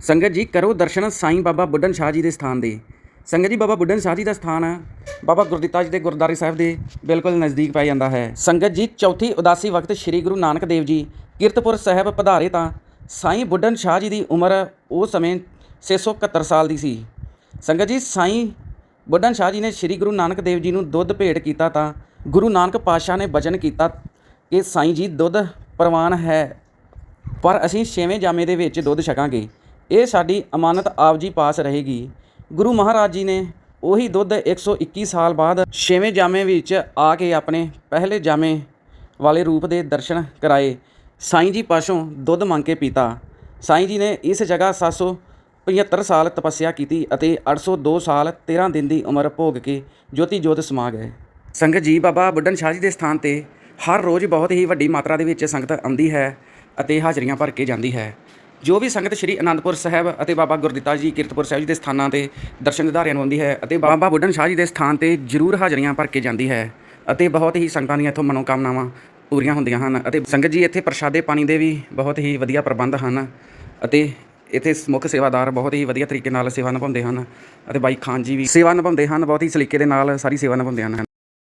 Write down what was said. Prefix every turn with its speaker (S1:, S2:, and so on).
S1: ਸੰਗਤ ਜੀ, ਕਰੋ ਦਰਸ਼ਨ ਸਾਈਂ ਬਾਬਾ ਬੁੱਢਨ ਸ਼ਾਹ ਜੀ ਦੇ ਸਥਾਨ ਦੇ। ਸੰਗਤ ਜੀ, ਬਾਬਾ ਬੁੱਢਨ ਸ਼ਾਹ ਜੀ ਦਾ ਸਥਾਨ ਬਾਬਾ ਗੁਰਦਿੱਤਾ ਜੀ ਦੇ ਗੁਰਦੁਆਰੇ ਸਾਹਿਬ ਦੇ ਬਿਲਕੁਲ ਨਜ਼ਦੀਕ ਪੈ ਜਾਂਦਾ ਹੈ। ਸੰਗਤ ਜੀ, ਚੌਥੀ ਉਦਾਸੀ ਵਕਤ ਸ੍ਰੀ ਗੁਰੂ ਨਾਨਕ ਦੇਵ ਜੀ ਕੀਰਤਪੁਰ ਸਾਹਿਬ ਪਧਾਰੇ ਤਾਂ ਸਾਈਂ ਬੁੱਢਨ ਸ਼ਾਹ ਜੀ ਦੀ ਉਮਰ ਉਸ ਸਮੇਂ 671 ਸਾਲ ਦੀ ਸੀ। ਸੰਗਤ ਜੀ, ਸਾਈਂ ਬੁੱਢਨ ਸ਼ਾਹ ਜੀ ਨੇ ਸ੍ਰੀ ਗੁਰੂ ਨਾਨਕ ਦੇਵ ਜੀ ਨੂੰ ਦੁੱਧ ਭੇਟ ਕੀਤਾ ਤਾਂ ਗੁਰੂ ਨਾਨਕ ਪਾਤਸ਼ਾਹ ਨੇ ਬਚਨ ਕੀਤਾ ਕਿ ਸਾਈਂ ਜੀ, ਦੁੱਧ ਪ੍ਰਵਾਨ ਹੈ, ਪਰ ਅਸੀਂ ਛੇਵੇਂ ਜਾਮੇ ਦੇ ਵਿੱਚ ਦੁੱਧ ਛਕਾਂਗੇ। ਇਹ ਸਾਡੀ ਅਮਾਨਤ ਆਪ ਜੀ ਪਾਸ ਰਹੇਗੀ। ਗੁਰੂ ਮਹਾਰਾਜ ਜੀ ਨੇ ਉਹੀ ਦੁੱਧ 121 ਸਾਲ ਬਾਅਦ ਛੇਵੇਂ ਜਾਮੇ ਵਿੱਚ ਆ ਕੇ ਆਪਣੇ ਪਹਿਲੇ ਜਾਮੇ ਵਾਲੇ ਰੂਪ ਦੇ ਦਰਸ਼ਨ ਕਰਾਏ। ਸਾਈਂ ਜੀ ਪਾਸੋਂ ਦੁੱਧ ਮੰਗ ਕੇ ਪੀਤਾ। ਸਾਈਂ ਜੀ ਨੇ ਇਸ ਜਗ੍ਹਾ 775 ਸਾਲ ਤਪੱਸਿਆ ਕੀਤੀ ਅਤੇ 802 ਸਾਲ 13 ਦਿਨ ਦੀ ਉਮਰ ਭੋਗ ਕੇ ਜੋਤੀ ਜੋਤ ਸਮਾ ਗਏ। ਸੰਗਤ ਜੀ ਬਾਬਾ ਬੁੱਢਨ ਸ਼ਾਹ ਜੀ ਦੇ ਸਥਾਨ ਤੇ ਹਰ ਰੋਜ਼ ਬਹੁਤ ਹੀ ਵੱਡੀ ਮਾਤਰਾ ਦੇ ਵਿੱਚ ਸੰਗਤ ਆਉਂਦੀ ਹੈ ਅਤੇ ਹਾਜ਼ਰੀਆਂ ਭਰ ਕੇ ਜਾਂਦੀ ਹੈ। ਜੋ ਵੀ ਸੰਗਤ ਸ੍ਰੀ ਅਨੰਦਪੁਰ ਸਾਹਿਬ ਅਤੇ ਬਾਬਾ ਗੁਰਦਿੱਤਾ ਜੀ ਕੀਰਤਪੁਰ ਸਾਹਿਬ ਜੀ ਦੇ ਸਥਾਨਾਂ ਤੇ ਦਰਸ਼ਨ ਦਿਦਾਰਿਆਂ ਨੂੰ ਆਉਂਦੀ ਹੈ ਅਤੇ ਬਾਬਾ ਬੁੱਢਣ ਸ਼ਾਹ ਜੀ ਦੇ ਸਥਾਨ ਤੇ ਜ਼ਰੂਰ ਹਾਜ਼ਰੀਆਂ ਭਰ ਕੇ ਜਾਂਦੀ ਹੈ ਅਤੇ ਬਹੁਤ ਹੀ ਸੰਗਤਾਂ ਦੀਆਂ ਇੱਥੋਂ ਮਨੋਕਾਮਨਾਵਾਂ ਪੂਰੀਆਂ ਹੁੰਦੀਆਂ ਹਨ ਅਤੇ ਸੰਗਤ ਜੀ ਇੱਥੇ ਪ੍ਰਸ਼ਾਦੇ ਪਾਣੀ ਦੇ ਵੀ ਬਹੁਤ ਹੀ ਵਧੀਆ ਪ੍ਰਬੰਧ ਹਨ ਅਤੇ ਇੱਥੇ ਮੁੱਖ ਸੇਵਾਦਾਰ ਬਹੁਤ ਹੀ ਵਧੀਆ ਤਰੀਕੇ ਨਾਲ ਸੇਵਾ ਨਿਭਾਉਂਦੇ ਹਨ ਅਤੇ ਬਾਈ ਖਾਨ ਜੀ ਵੀ ਸੇਵਾ ਨਿਭਾਉਂਦੇ ਹਨ, ਬਹੁਤ ਹੀ ਸਲੀਕੇ ਦੇ ਨਾਲ ਸਾਰੀ ਸੇਵਾ ਨਿਭਾਉਂਦੇ ਹਨ।